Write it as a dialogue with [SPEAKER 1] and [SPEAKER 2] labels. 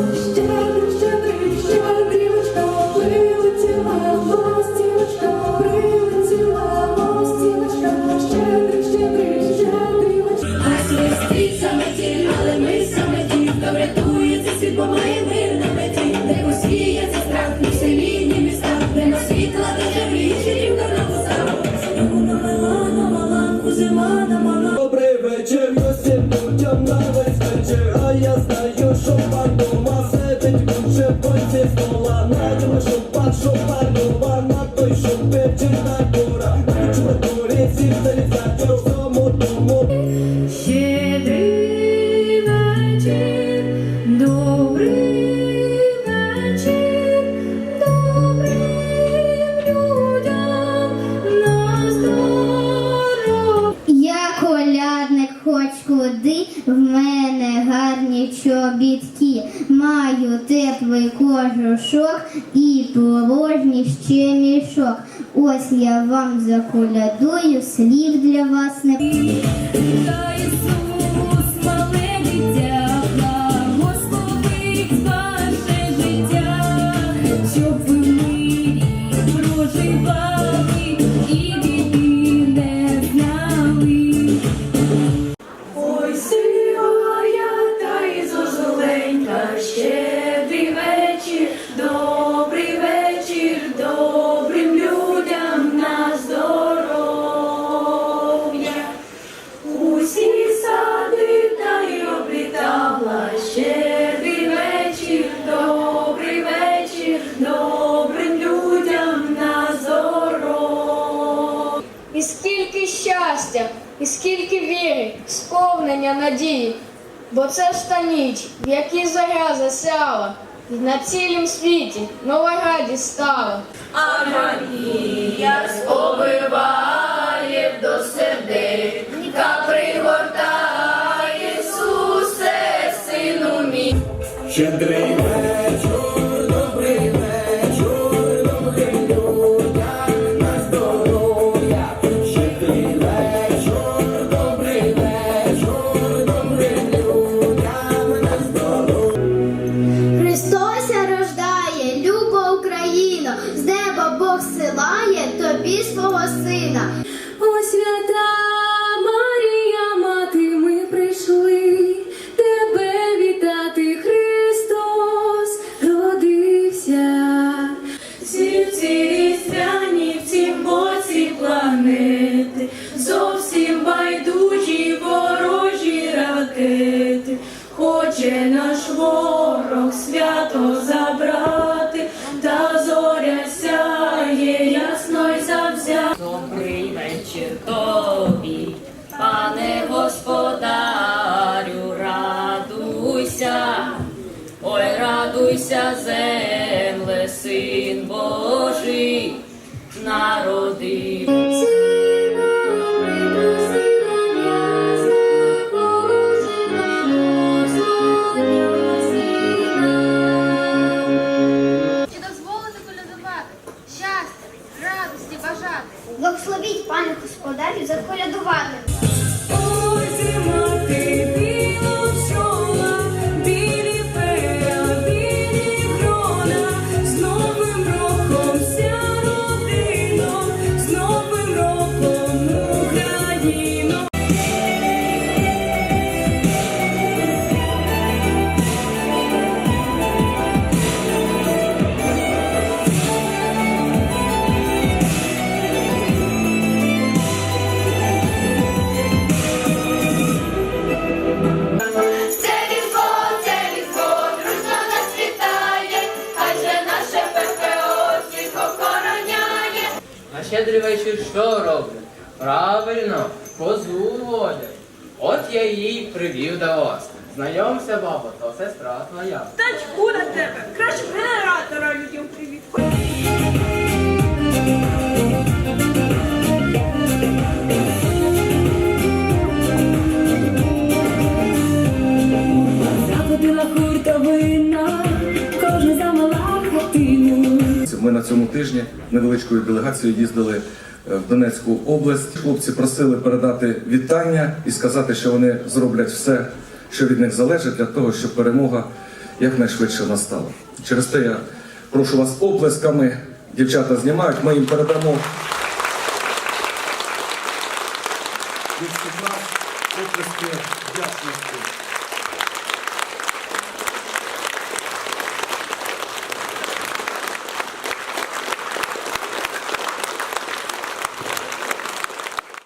[SPEAKER 1] Still білі чобітки, маю теплий кожушок і порожній ще мішок. Ось я вам заколядую, слів для вас не.
[SPEAKER 2] щастя, і скільки віри, сповнення надії, бо це ж та ніч, в якій заря засяла, і на цілім світі нова радість стала.
[SPEAKER 3] А Марія сповиває до серденька, пригортає Ісусе, сину мій.
[SPEAKER 4] Щедрий
[SPEAKER 1] посилає тобі свого сина.
[SPEAKER 3] О, свята Марія, мати, ми прийшли тебе вітати, Христос родився. Сівці різдвяні в цім боці планети, зовсім байдужі ворожі ракети, хоче наш ворог свято за. Вся
[SPEAKER 5] земля. щедрий вечір що роблять? Правильно, козу водять. От я її привів до вас. Знайомся, бабо, то сестра твоя.
[SPEAKER 6] Та чку на тебе. Краще генератора людям привіт.
[SPEAKER 7] Ми на цьому тижні невеличкою делегацією їздили е, в Донецьку область. Хлопці просили передати вітання і сказати, що вони зроблять все, що від них залежить, для того, щоб перемога якнайшвидше настала. Через те я прошу вас оплесками. Дівчата знімають, ми їм передамо. Від нас оплески.